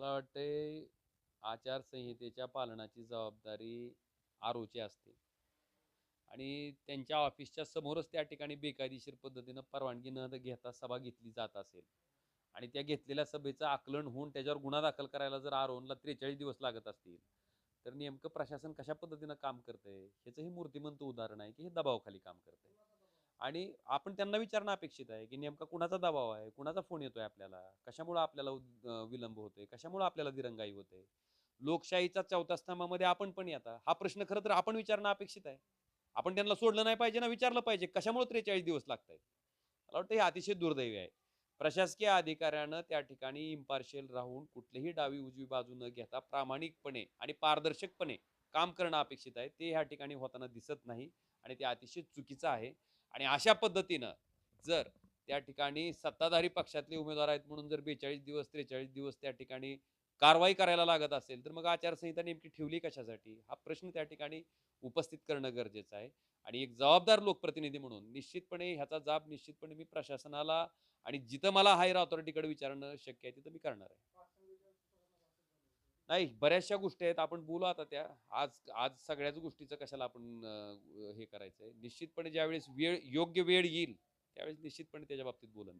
मला वाटते आचारसंहितेच्या पालनाची जबाबदारी आरोची असते. आणि त्यांच्या ऑफिसच्या समोरच त्या ठिकाणी बेकायदेशीर पद्धतीनं परवानगी न घेता सभा घेतली जात असेल आणि त्या घेतलेल्या सभेचं आकलन होऊन त्याच्यावर गुन्हा दाखल करायला जर आरोनला त्रेचाळीस दिवस लागत असतील तर नेमकं प्रशासन कशा पद्धतीनं काम करतंय? ह्याचं हे मूर्तिमंत उदाहरण आहे की हे दबावाखाली काम करतंय? आणि आपण त्यांना विचारणं अपेक्षित आहे की नेमका कुणाचा दबाव आहे कुणाचा फोन येतोय आपल्याला कशामुळे आपल्याला विलंब होतोय कशामुळे आपल्याला दिरंगाई होते? लोकशाहीचा चौथ्या स्तंभामध्ये आपण पण येता. हा प्रश्न खरं तर आपण विचारणं अपेक्षित आहे. आपण त्यांना सोडलं नाही पाहिजे ना विचारलं पाहिजे कशामुळे त्रेचाळीस दिवस लागत आहेत मला वाटतं हे अतिशय दुर्दैवी आहे. प्रशासकीय अधिकाऱ्यानं त्या ठिकाणी इम्पार्शियल राहून कुठलीही डावी उजवी बाजू न घेता प्रामाणिकपणे आणि पारदर्शकपणे काम करणं अपेक्षित आहे. ते ह्या ठिकाणी होताना दिसत नाही आणि ते अतिशय चुकीचं आहे. आणि अशा पद्धतीनं जर त्या ठिकाणी सत्ताधारी पक्षातले उमेदवार आहेत म्हणून जर बेचाळीस दिवस त्रेचाळीस दिवस त्या ठिकाणी कारवाई करायला लागत असेल तर मग आचारसंहिता नेमकी ठेवली कशासाठी? हा प्रश्न त्या ठिकाणी उपस्थित करणं गरजेचं आहे. आणि एक जबाबदार लोकप्रतिनिधी म्हणून निश्चितपणे ह्याचा जाब निश्चितपणे मी प्रशासनाला आणि जिथं मला हायर ऑथॉरिटीकडे विचारणं शक्य आहे तिथं मी करणार आहे. नाही बऱ्याचशा गोष्टी आहेत. आपण बोलू आता त्या. आज आज सगळ्याच गोष्टीचं कशाला आपण हे करायचं आहे निश्चितपणे ज्यावेळेस वेळ योग्य वेळ येईल त्यावेळेस निश्चितपणे त्याच्या बाबतीत बोलन